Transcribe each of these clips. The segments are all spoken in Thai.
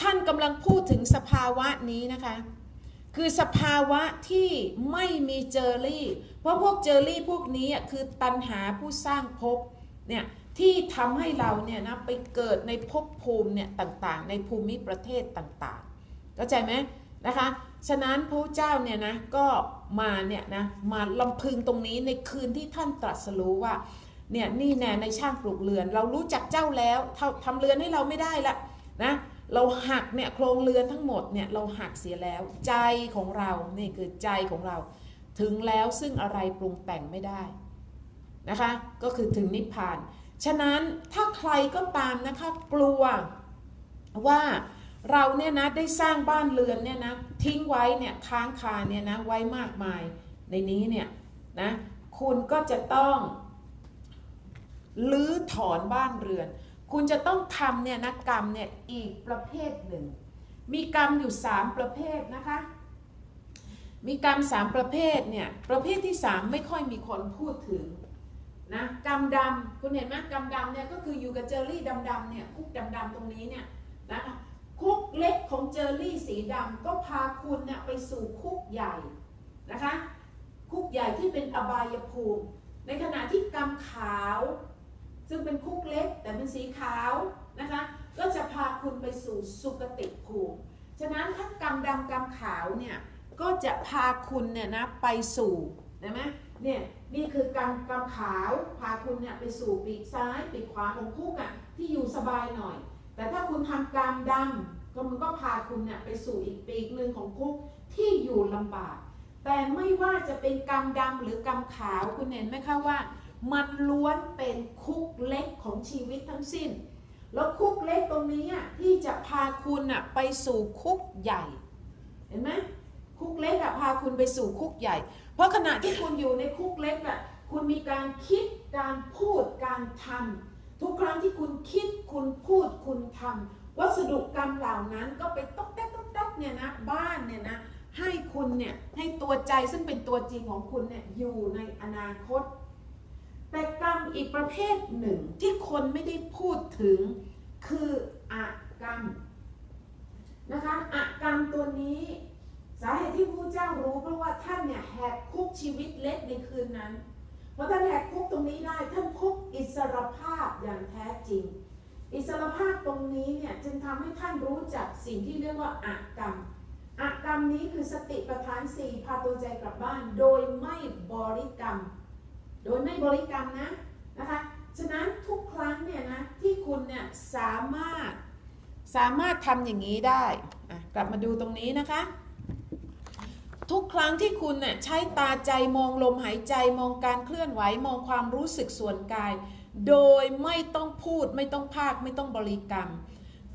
ท่านกำลังพูดถึงสภาวะนี้นะคะ คือสภาวะที่ไม่มีเจอรี่ เพราะพวกเจอรี่พวกนี้คือตันหาผู้สร้างภพเนี่ยที่ทำให้เราเนี่ยนะไปเกิดในภพภูมิเนี่ยต่างๆ ในภูมิประเทศต่างๆเข้าใจไหมนะคะฉะนั้นพระเจ้าเนี่ยนะก็มาเนี่ยนะมาลำพึงตรงนี้ในคืนที่ท่านตรัสรู้ว่าเนี่ยนี่แน่ในช่างปลูกเรือน เรารู้จักเจ้าแล้วทำเรือนให้เราไม่ได้ละนะ เราหักเนี่ยโครงเรือนทั้งหมดเนี่ยเราหักเสียแล้วใจของเรานี่คือใจของเรา ถึงแล้วซึ่งอะไรปรุงแต่งไม่ได้นะคะก็คือถึงนิพพาน ฉะนั้นถ้าใครก็ตามนะคะกลัวว่าเราเนี่ยนะได้สร้างบ้านเรือนเนี่ยนะทิ้งไว้เนี่ยค้างคาเนี่ยนะไว้มากมายในนี้เนี่ยนะคุณก็จะต้องลื้อถอนบ้านเรือน คุณจะต้องทำเนี่ยนะกรรมเนี่ยอีกประเภทหนึ่ง มีกรรมอยู่ 3 ประเภทนะคะ มีกรรม 3 ประเภทเนี่ยประเภทที่ 3 ไม่ค่อยมีคนพูดถึงนะกรรมดำคุณเห็นไหมกรรมดำเนี่ยก็คืออยู่กับเจอรี่ดำๆเนี่ยคุกดำๆตรงนี้เนี่ยนะคะคุกเล็กของเจอรี่สีดำก็พาคุณเนี่ยไปสู่คุกใหญ่นะคะคุกใหญ่ที่เป็นอบายภูมิ ในขณะที่กรรมขาว ซึ่งเป็นคุกเล็กแต่เป็นสีขาวนะคะ ก็จะพาคุณไปสู่สุคติภูมิ ฉะนั้นถ้ากรรมดำกรรมขาวเนี่ยก็จะพาคุณเนี่ยนะไปสู่เห็นไหมเนี่ยนี่คือกรรมกรรมขาวพาคุณเนี่ยไปสู่ปีกซ้ายปีกขวาของคุกอะที่อยู่สบายหน่อย แต่ถ้าคุณทำกรรมดำก็มันก็พาคุณเนี่ยไปสู่อีกปีกหนึ่งของคุกที่อยู่ลำบาก แต่ไม่ว่าจะเป็นกรรมดำหรือกรรมขาวคุณเห็นไหมคะว่า มันล้วนเป็นคุกเล็กของชีวิตทั้งสิ้น แล้วคุกเล็กตรงนี้ที่จะพาคุณอะไปสู่คุกใหญ่ เห็นไหมคุกเล็กอะพาคุณไปสู่คุกใหญ่ เพราะขณะที่คุณอยู่ในคุกเล็กอะคุณมีการคิดการพูดการทำทุกครั้งที่คุณคิดคุณพูดคุณทำวัสดุกรรมเหล่านั้นก็ไปต๊อกแต๊กต๊อกแต๊กเนี่ยนะบ้านเนี่ยนะให้คุณเนี่ยให้ตัวใจซึ่งเป็นตัวจริงของคุณเนี่ยอยู่ในอนาคต แต่กรรมอีกประเภทหนึ่งที่คนไม่ได้พูดถึงคืออกรรมนะคะอกรรมตัวนี้สาเหตุที่พระเจ้ารู้ เพราะว่าท่านเนี่ยแหกคุกชีวิตเล็กในคืนนั้นพอท่านแหกคุกตรงนี้ได้ท่านพบอิสรภาพอย่างแท้จริง อิสรภาพตรงนี้เนี่ยจึงทำให้ท่านรู้จักสิ่งที่เรียกว่าอกรรมอกรรมนี้คือสติปัฏฐานสี่พาตัวใจกลับบ้าน โดยไม่บริกรรม โดยไม่บริกรรมนะนะคะฉะนั้นทุกครั้งเนี่ยนะที่คุณเนี่ยสามารถสามารถทำอย่างนี้ได้อะกลับมาดูตรงนี้นะคะ ทุกครั้งที่คุณเนี่ยใช้ตาใจมองลมหายใจมองการเคลื่อนไหวมองความรู้สึกส่วนกาย โดยไม่ต้องพูดไม่ต้องพากไม่ต้องบริกรรม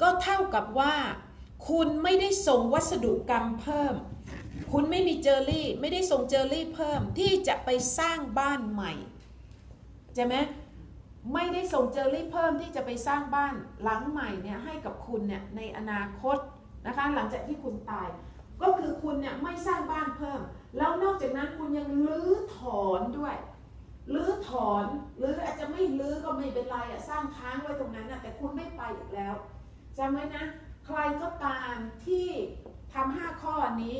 ก็เท่ากับว่า คุณไม่ได้ส่งวัสดุกรรมเพิ่ม คุณไม่มีเจอรี่ไม่ได้ส่งเจอรี่เพิ่มที่จะไปสร้างบ้านใหม่ใช่ไหมไม่ได้ส่งเจอรี่เพิ่มที่จะไปสร้างบ้านหลังใหม่เนี่ยให้กับคุณเนี่ยในอนาคตนะคะหลังจากที่คุณตาย ก็คือคุณเนี่ยไม่สร้างบ้านเพิ่ม แล้วนอกจากนั้นคุณยังลื้อถอนด้วยลื้อถอนหรืออาจจะไม่ลื้อก็ไม่เป็นไรอะสร้างค้างไว้ตรงนั้นอะแต่คุณไม่ไปอีกแล้วจำไว้นะ ใครก็ตามที่ทำห้าข้อนี้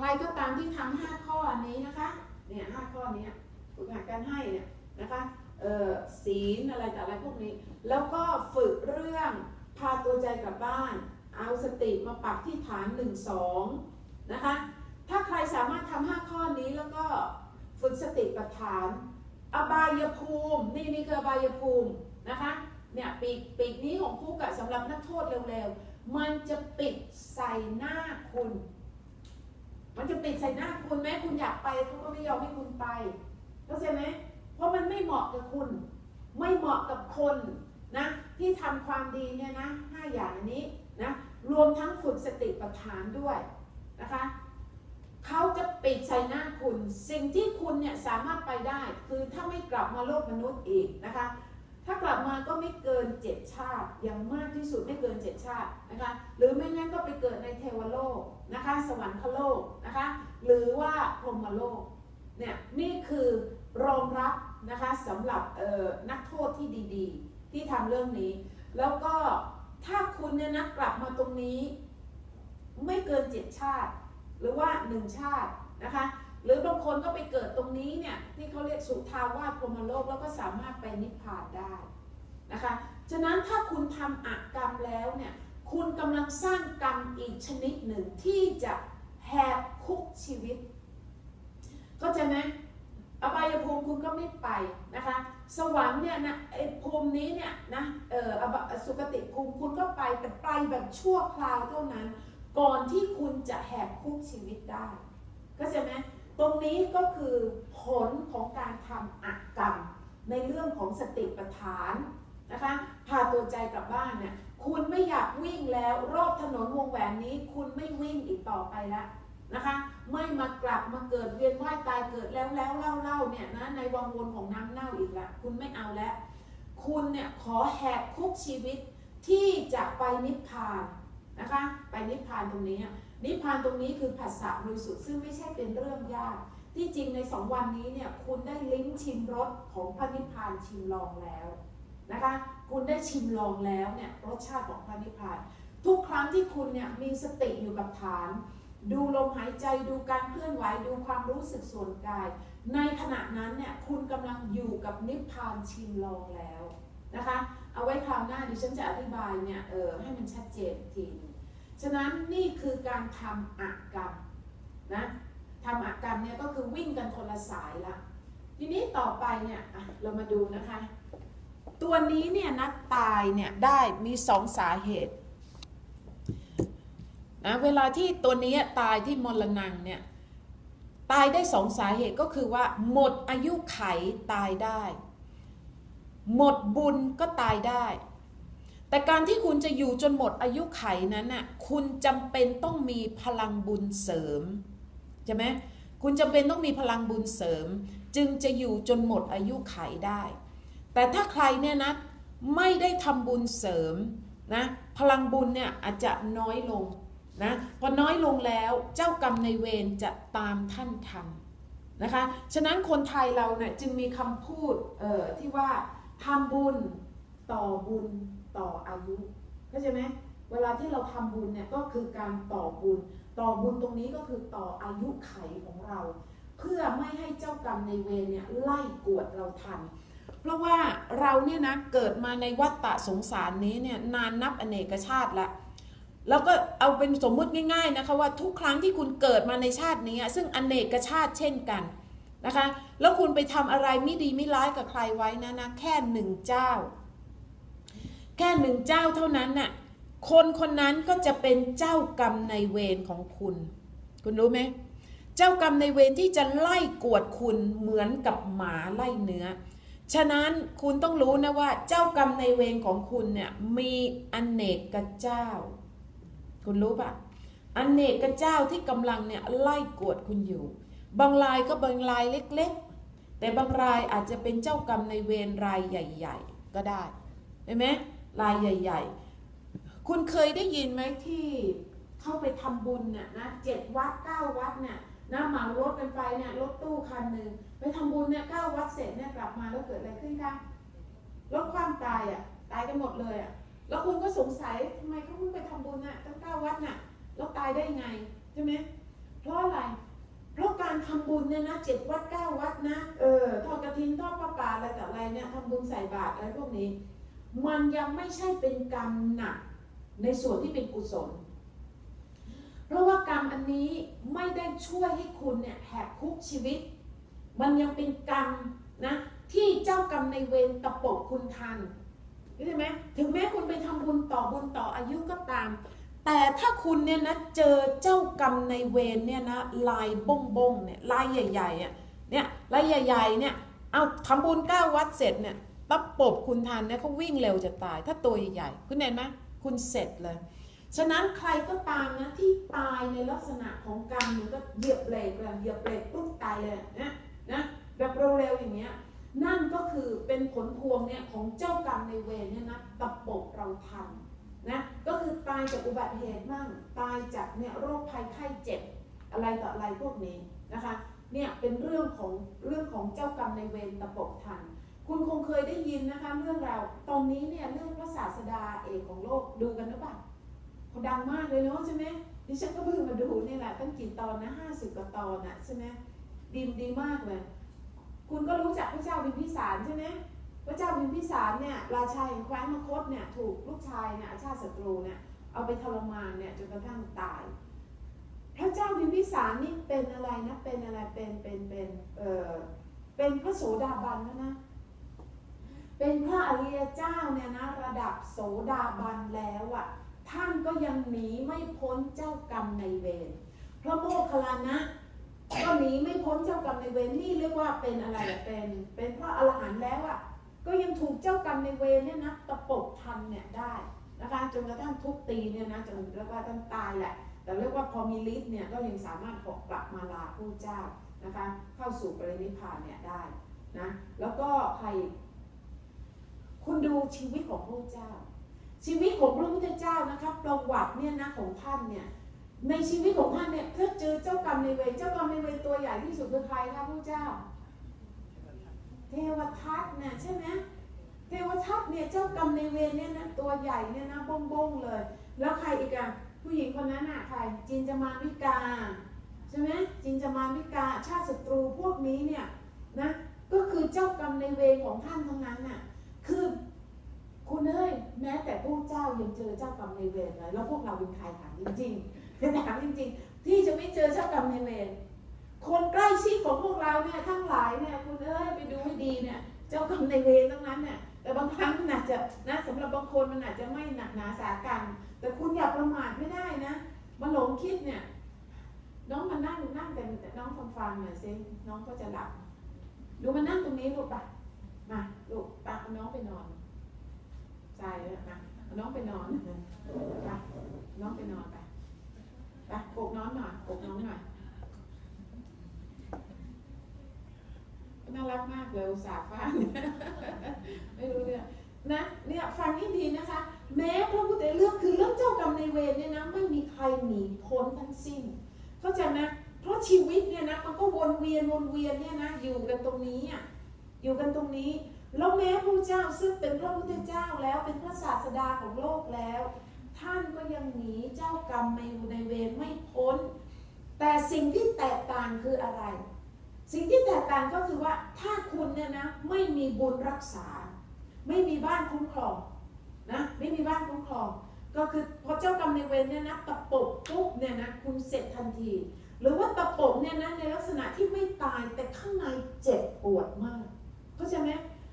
ครก็ตามที่ทำห้าข้อนี้นะคะเนี่ยห้าข้อนี้ฝึกหัดการให้เนี่ยนะคะเออศีลอะไรแต่อะไรพวกนี้ แล้วก็ฝึกเรื่องพาตัวใจกลับบ้าน เอาสติมาปักที่ฐาน1 2นะคะถ้าใครสามารถทำห้าข้อนี้แล้วก็ฝึกสติปัฏฐาน อบายภูมินี่นี่คืออบายภูมินะคะเนี่ยปีกปีกนี้ของคุกอะสำหรับนักโทษเร็วๆ มันจะปิดใส่หน้าคุณ มันจะปิดใส่หน้าคุณแม้คุณอยากไปเขาก็ไม่ยอมให้คุณไปเข้าใจไหมเพราะมันไม่เหมาะกับคุณ ไม่เหมาะกับคนนะที่ทำความดีเนี่ยนะห้าอย่างนนี้นะรวมทั้งฝึกสติปัฏฐานด้วยนะคะเขาจะปิดใส่หน้าคุณ สิ่งที่คุณเนี่ยสามารถไปได้ คือถ้าไม่กลับมาโลกมนุษย์อีกนะคะ ถ้ากลับมาก็ไม่เกิ นเจ็ดชาติอย่างมากที่สุดไม่เกินเจ็ดชาตินะคะหรือไม่งั้นก็ไปเกิดในเทวโลกนะคะสวรรคโลกนะคะหรือว่าพรหมโลกเนี่ยนี่คือรองรับนะคะสำหรับนักโทษที่ดีๆ ที่ทำเรื่องนี้ แล้วก็ถ้าคุณเนี่ยเนี่ยนะกลับมาตรงนี้ไม่เกินเจ็ดชาติ หรือว่าหนึ่งชาตินะคะหรือบางคนก็ไปเกิดตรงนี้เนี่ยที่เขาเรียกสุทาวาสพรหมโลกแล้วก็สามารถไปนิพพานได้ นะคะ ฉะนั้นถ้าคุณทำอกรรมแล้วเนี่ยคุณกำลังสร้างกรรมอีกชนิดหนึ่งที่จะแหกคุกชีวิต ก็จะไหมอบายภูมิคุณก็ไม่ไปนะคะ สวรรค์เนี่ยนะไอภูมินี้เนี่ยนะเอออสุคติภูมิคุณก็ไปแต่ไปแบบชั่วคราวเท่านั้น ก่อนที่คุณจะแหกคุกชีวิตได้ ก็จะไหมตรงนี้ก็คือผลของการทำอักกรรมในเรื่องของสติปัฏฐาน นะคะพาตัวใจกลับบ้านเนี่ยคุณไม่อยากวิ่งแล้ว รอบถนนวงแหวนนี้ คุณไม่วิ่งอีกต่อไปแล้วนะคะ ไม่มากลับมาเกิดเวียนว่ายตายเกิดแล้วแล้วเล่าเล่าเนี่ยนะในวังวนของน้ำเน่าอีกละคุณไม่เอาแล้ว คุณเนี่ยขอแหกคุกชีวิตที่จะไปนิพพานนะคะ ไปนิพพานตรงนี้ นิพพานตรงนี้คือภาษาบริสุทธิ์ซึ่งไม่ใช่เป็นเรื่องยาก ที่จริงในสองวันนี้เนี่ยคุณได้ลิ้มชิมรสของพระนิพพานชิมลองแล้ว นะคะ คุณได้ชิมลองแล้วเนี่ยรสชาติของพระนิพพาน ทุกครั้งที่คุณเนี่ยมีสติอยู่กับฐาน ดูลมหายใจดูการเคลื่อนไหวดูความรู้สึกส่วนกาย ในขณะนั้นเนี่ยคุณกำลังอยู่กับนิพพานชิมลองแล้วนะคะ เอาไว้คราวหน้าดิฉันจะอธิบายเนี่ยเออให้มันชัดเจนทีนฉะนั้นนี่คือการทำอักกรรมนะทำอักกรรมเนี่ยก็คือวิ่งกันคนละสายละทีนี้ต่อไปเนี่ยเรามาดูนะคะ ตัวนี้เนี่ยนัดตายเนี่ยได้มีสองสาเหตุนะเวลาที่ตัวนี้ตายที่มรณงเนี่ยตายได้สองสาเหตุก็คือว่า หมดอายุไขตายได้ หมดบุญก็ตายได้ แต่การที่คุณจะอยู่จนหมดอายุไขนั้นน่ะคุณจำเป็นต้องมีพลังบุญเสริมใช่ไหมคุณจำเป็นต้องมีพลังบุญเสริม จึงจะอยู่จนหมดอายุไขได้ แต่ถ้าใครเนี่ยนะไม่ได้ทำบุญเสริมนะพลังบุญเนี่ยอาจจะน้อยลงนะพอน้อยลงแล้วเจ้ากรรมในเวรจะตามท่านทันนะคะฉะนั้นคนไทยเราเนี่ยจึงมีคำพูดเอ่อที่ว่าทำบุญต่อบุญต่ออายุเข้าใจไหมเวลาที่เราทำบุญเนี่ยก็คือการต่อบุญ ต่อบุญตรงนี้ก็คือต่ออายุไขของเรา เพื่อไม่ให้เจ้ากรรมในเวรเนี่ยไล่กวดเราทัน เพราะว่าเราเนี่ยนะเกิดมาในวัฏฏะสงสารนี้เนี่ยนานนับอเนกชาติละแล้วก็เอาเป็นสมมุติง่ายๆนะคะว่าทุกครั้งที่คุณเกิดมาในชาตินี้ ซึ่งอเนกชาติเช่นกันนะคะ แล้วคุณไปทำอะไรไม่ดีไม่ร้ายกับใครไว้นะนะแค่หนึ่งเจ้า แค่หนึ่งเจ้าเท่านั้นน่ะคนคนนั้นก็จะเป็นเจ้ากรรมในเวรของคุณ คุณรู้ไหมเจ้ากรรมในเวรที่จะไล่กวดคุณเหมือนกับหมาไล่เนื้อ ฉะนั้นคุณต้องรู้นะว่าเจ้ากรรมในเวรของคุณเนี่ยมีอเนกกเจ้า คุณรู้ปะอเนกกเจ้าที่กำลังเนี่ยไล่กวดคุณอยู่ บางรายก็บางรายเล็ก ๆ แต่บางรายอาจจะเป็นเจ้ากรรมในเวรรายใหญ่ ๆ ก็ได้เห็นไหมรายใหญ่ ๆ คุณเคยได้ยินไหมที่เข้าไปทำบุญเนี่ยนะเจ็ดวัดเก้าวัดเนี่ยนะเหมารถกันไปเนี่ยรถตู้คันหนึ่ง ไปทำบุญเนี่ยเก้าวัดเสร็จเนี่ยกลับมาแล้วเกิดอะไรขึ้นคะรถความตายอะตายกันหมดเลยอะแล้วคุณก็สงสัยทำไมเขาเพิ่งไปทำบุญน่ะตั้งเก้าวัดน่ะแล้วตายได้ไงใช่ไหมเพราะอะไร เพราะการทำบุญเนี่ยนะเจ็ดวัดเก้าวัดนะเออทอดกระถินทอดพระป่าอะไรแต่ออะไรเนี่ยทำบุญใส่บาตรอะไรพวกนี้ มันยังไม่ใช่เป็นกรรมหนักในส่วนที่เป็นกุศล เพราะว่ากรรมอันนี้ไม่ได้ช่วยให้คุณเนี่ยแหกคุกชีวิต มันยังเป็นกรรมนะที่เจ้ากรรมในเวรตะปบคุณทันใช่ไหมถึงแม้คุณไปทำบุญต่อบุญต่ออายุก็ตาม แต่ถ้าคุณเนี่ยนะเจอเจ้ากรรมในเวรเนี่ยนะลายบ้งบ้งเนี่ยลายใหญ่ๆอะเนี่ยลายใหญ่ๆเนี่ยเอาทำบุญเก้าวัดเสร็จเนี่ยตะปบคุณทันเนี่ยเขาวิ่งเร็วจะตาย ถ้าตัวใหญ่ๆคุณเห็นไหมคุณเสร็จเลยฉะนั้นใครก็ตามนะที่ตายในลักษณะของกรรมมันก็เหยียบเบรกเลยเหยียบเบรกปุ๊บตายเลยนะ นะแบบเร็วๆอย่างเงี้ยนั่นก็คือเป็นผลพวงเนี่ยของเจ้ากรรมในเวรเนี่ยนะตะปบเราทันนะก็คือตายจากอุบัติเหตุบ้างตายจากเนี่ยโรคภัยไข้เจ็บอะไรต่ออะไรพวกนี้นะคะเนี่ยเป็นเรื่องของเรื่องของเจ้ากรรมในเวรตะปบทัน คุณคงเคยได้ยินนะคะเรื่องราวตอนนี้เนี่ยเรื่องพระศาสดาเอกของโลกดูกันหรือเปล่าเขาดังมากเลยเนาะใช่ไหมดิฉันก็เพิ่งมาดูนี่แหละตั้งกี่ตอนนะห้าสิบกว่าตอนน่ะใช่ไหม ดีดีมากเลย คุณก็รู้จักพระเจ้าพิมพิสารใช่ไหมพระเจ้าพิมพิสารเนี่ยราชาแห่งแคว้นมคตเนี่ยถูกลูกชายเนี่ยอาชาติศัตรูเนี่ยเอาไปทรมานเนี่ยจนกระทั่งตาย พระเจ้าพิมพิสารนี่เป็นอะไรนะเป็นอะไรเป็นเป็นเป็นเออเป็นพระโสดาบันแล้วนะเป็นพระอริยเจ้าเนี่ยนะระดับโสดาบันแล้วอะ่ะท่านก็ยังหนีไม่พ้นเจ้ากรรมในเวรพระโมคคัลลานะ ก็หนีไม่พ้นเจ้ากรรมในเวรนี่เรียกว่าเป็นอะไรอะเป็นเป็นพระอรหันต์แล้วอะก็ยังถูกเจ้ากรรมในเวรเนี่ยนะตะปบทันเนี่ยได้นะคะจนกระทั่งทุบตีเนี่ยนะจนเรียกว่าท่านตายแหละ แต่เรียกว่าพอมีฤทธิ์เนี่ยก็ยังสามารถหอกกลับมาลาผู้เจ้านะคะเข้าสู่ปรินิพพานเนี่ยได้นะแล้วก็ใคร คุณดูชีวิตของพระเจ้า ชีวิตของพระพุทธเจ้านะคะประวัติเนี่ยนะของท่านเนี่ย ในชีวิตของท่านเนี่ยถ้าเจอเจ้ากรรมในเวรเจ้ากรรมในเวรตัวใหญ่ที่สุดคือใครคะพระเจ้า เทวทัตเนี่ยใช่ไหมเทวทัตเนี่ยเจ้ากรรมในเวรเนี่ยนะตัวใหญ่เนี่ยนะบ้งบ้งๆเลย แล้วใครอีกอะผู้หญิงคนนั้นอะใครจินจามาวิกาใช่ไหมจินจามาวิกาชาติศัตรูพวกนี้เนี่ยนะก็คือเจ้ากรรมในเวรของท่านทั้งนั้นน่ะคือคุณเอ้ยแม้แต่พวกเจ้ายังเจอเจ้ากรรมในเวรเลยแล้วพวกเราเป็นใครถามจริงๆ ถามจริงๆ ที่จะไม่เจอเจ้ากรรมในายเวรคนใกล้ชิดของพวกเราเนี่ยทั้งหลายเนี่ยคุณเอ้ยไปดูให้ดีเนี่ยเจ้ากรรมในายเวรทั้งนั้นเนี่ยแต่บางครั้งมันอาจจะนะสำหรับบางคนมันอาจจะไม่หนักหนาสากันแต่คุณอย่าประมาทไม่ได้นะมาหลงคิดเนี่ยน้องมานั่งนั่งแต่น้องฟังฟังๆหน่อยสิน้องก็จะหลับดูมานั่งตรงนี้ลูกปะมาลูกปะเอาน้องไปนอนใช่เลยนะน้องไปนอนไปน้องไปนอนไป ไปปลุกน้องหน่อยปลุกน้องหน่อยน่ารักมากเลยอุตส่าห์ฟังไม่รู้เนี่ยนะเนี่ยฟังให้ดีนะคะ แม้พระพุทธเรื่องคือเรื่องเจ้ากรรมในเวรเนี่ยนะไม่มีใครหนีพ้นทั้งสิ้นเข้าใจไหมเพราะชีวิตเนี่ยนะมันก็วนเวียนวนเวียนเนี่ยนะอยู่กันตรงนี้อะอยู่กันตรงนี้ แล้วแม้พระเจ้าซึ่งเป็นพระพุทธเจ้าแล้วเป็นพระศาสดาของโลกแล้ว ท่านก็ยังหนีเจ้ากรรมในในเวรไม่พ้น แต่สิ่งที่แตกต่างคืออะไร สิ่งที่แตกต่างก็คือว่าถ้าคุณเนี่ยนะไม่มีบุญรักษา ไม่มีบ้านคุ้มครองนะไม่มีบ้านคุ้มครอง ก็คือพอเจ้ากรรมในเวรเนี่ยนะตะปบปุ๊บเนี่ยนะคุณเสร็จทันที หรือว่าตะปบเนี่ยนะในลักษณะที่ไม่ตายแต่ข้างในเจ็บปวดมากเข้าใจไหม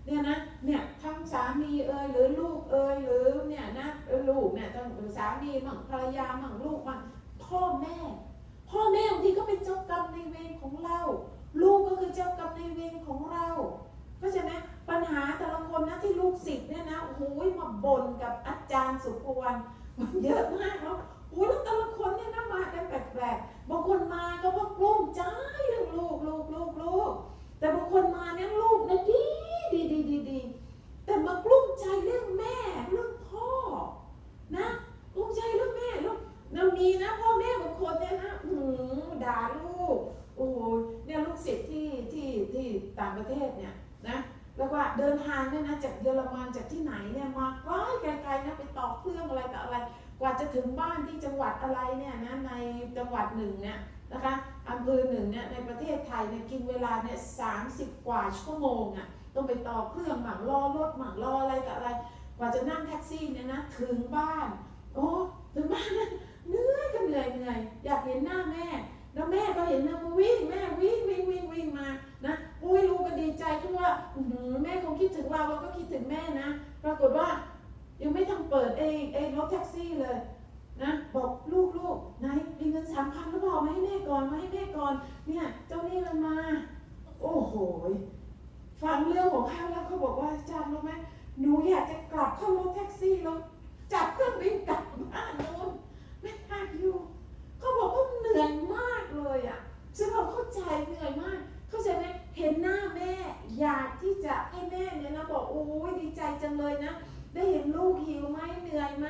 เนี่ยนะเนี่ยทั้งสามีเอ่ยหรือลูกเอ่ยหรือเนี่ยนะลูกเนี่ยทั้งสามีมั่งภรรยามั่งลูกมั่งพ่อแม่ พ่อแม่บางทีก็เป็นเจ้ากรรมในายเวรของเรา ลูกก็คือเจ้ากรรมในายเวรของเราเข้าใจไหมปัญหาแต่ละคนนะที่ลูกศิษย์เนี่ยนะโอ้โหมาบ่นกับอาจารย์สุภวรรณมันเยอะมากแล้วโอ้ยแล้วแต่ละคนเนี่ยนะมากันแปลกๆบางคนมาก็เพราะกลุ้มใจเรื่องลูกลูกลูกลูกแต่บางคนมาเนี่ยลูกนะดี ดีดีดีดีแต่มากลุ้มใจเรื่องแม่เรื่องพ่อนะกลุ้มใจเรื่องแม่ลูกนะมีนะพ่อแม่บางคนเนี่ยนะอืมด่าลูกโอ้โหเนี่ยลูกศิษย์ที่ที่ที่ต่างประเทศเนี่ยนะแล้วว่าเดินทางเนี่ยนะจากเยอรมันจากที่ไหนเนี่ยมาไกลไกลๆนะไปต่อเครื่องอะไรต่ออะไร กว่าจะถึงบ้านที่จังหวัดอะไรเนี่ยนะในจังหวัดหนึ่งเนี่ยนะคะอำเภอหนึ่งเนี่ยในประเทศไทยเนี่ยกินเวลาเนี่ยสามสิบกว่าชั่วโมงอะ ต้องไปต่อเครื่องหมั่งรอรถหมั่งรออะไรกับอะไร กว่าจะนั่งแท็กซี่เนี่ยนะถึงบ้าน โอ้ถึงบ้านเนี่ยเหนื่อยก็เหนื่อยเหนื่อยอยากเห็นหน้าแม่ เหนื่อยไหม